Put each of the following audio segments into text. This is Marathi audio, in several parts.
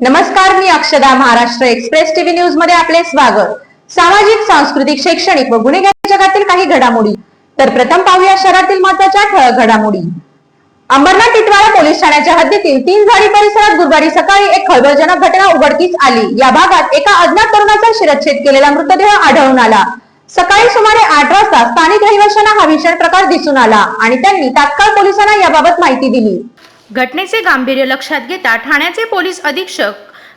नमस्कार मी अक्षदा महाराष्ट्र एक्सप्रेस टीव्ही न्यूजमध्ये आपले स्वागत. सामाजिक सांस्कृतिक शैक्षणिक व गुन्हेगारी जगातील काही घडामोडी. तर प्रथम पाहूया शहरातील महत्त्वाच्या ठळक घडामोडी. अंबरनाथ टिटवाळा पोलीस ठाण्याच्या हद्दीतील तीन झाडी परिसरात गुरुवारी सकाळी एक खळबळजनक घटना उघडकीस आली. या भागात एका अज्ञात तरुणाचा शिरच्छेद केलेला मृतदेह आढळून आला. सकाळी सुमारे आठ वाजता स्थानिक रहिवाशांना हा भीषण प्रकार दिसून आला आणि त्यांनी तात्काळ पोलिसांना याबाबत माहिती दिली. घटनेचे गांभीर्य लक्षात घेता ठाण्याचे पोलीस अधीक्षक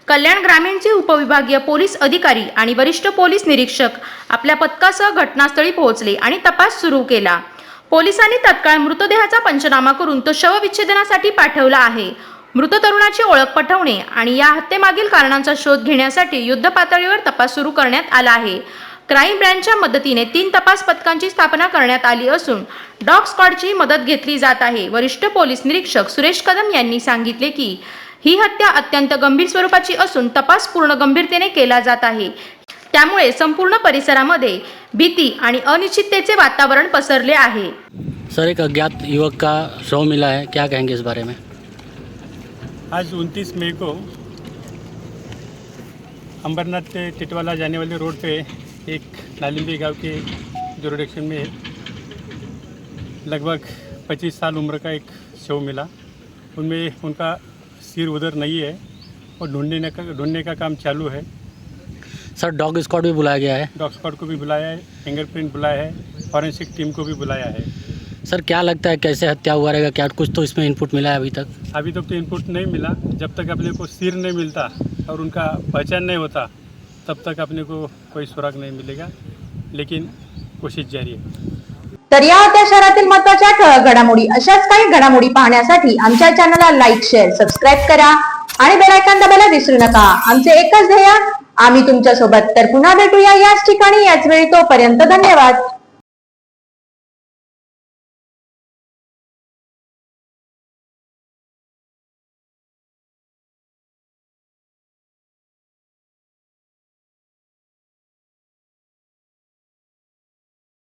कल्याण ग्रामीणचे उपविभागीय पोलीस अधिकारी आणि वरिष्ठ पोलीस निरीक्षक आपल्या पथकासह घटनास्थळी पोहोचले आणि तपास सुरू केला. पोलिसांनी तत्काळ मृतदेहाचा पंचनामा करून तो शवविच्छेदनासाठी पाठवला आहे. मृत तरुणाची ओळख पटवणे आणि या हत्येमागील कारणांचा शोध घेण्यासाठी युद्ध पातळीवर तपास सुरू करण्यात आला आहे. क्राईम ब्रँचच्या मदतीने तीन तपास पथकांची स्थापना करण्यात आली असून डॉग स्क्वॉडची मदत घेतली जात आहे. वरिष्ठ पोलीस निरीक्षक सुरेश कदम यांनी सांगितले की ही हत्या अत्यंत गंभीर स्वरूपाची असून तपास पूर्ण गंभीरतेने केला जात आहे. त्यामुळे संपूर्ण परिसरामध्ये भीती आणि अनिश्चिततेचे वातावरण पसरले आहे. सर एक अज्ञात युवक का शव मिला है क्या कहेंगे इस बारे में? आज 29 मई को अंबरनाथ से टिटवाला जाने वाले रोड पे एक नालिंबी गाँव के जुरोडेक्शन में लगभग 25 साल उम्र का एक शव मिला। उनमें उनका सिर उधर नहीं है और ढूँढने का ढूँढने का काम चालू है। सर डॉग स्क्वाड भी बुलाया गया है? डॉग स्क्वाड को भी बुलाया है फिंगरप्रिंट बुलाया है फॉरेंसिक टीम को भी बुलाया है। सर क्या लगता है कैसे हत्या हुआ रहेगा? क्या कुछ तो इसमें इनपुट मिला है अभी तक? अभी तक तो इनपुट नहीं मिला। जब तक अपने को सिर नहीं मिलता और उनका पहचान नहीं होता तब तक अपने को कोई सुराग नहीं मिलेगा लेकिन कोशिश जारी है। तर या होत्या शहरातील महत्त्वाच्या ठळक घडामोडी अशाच काही घडामोडी पाहण्यासाठी आमच्या चॅनलला लाईक शेअर सबस्क्राईब करा आणि बेल दाबायला विसरू नका. आमचे एकच ध्येय आम्ही तुमच्यासोबत तर पुन्हा भेटूया याच ठिकाणी याच वेळी तोपर्यंत धन्यवाद.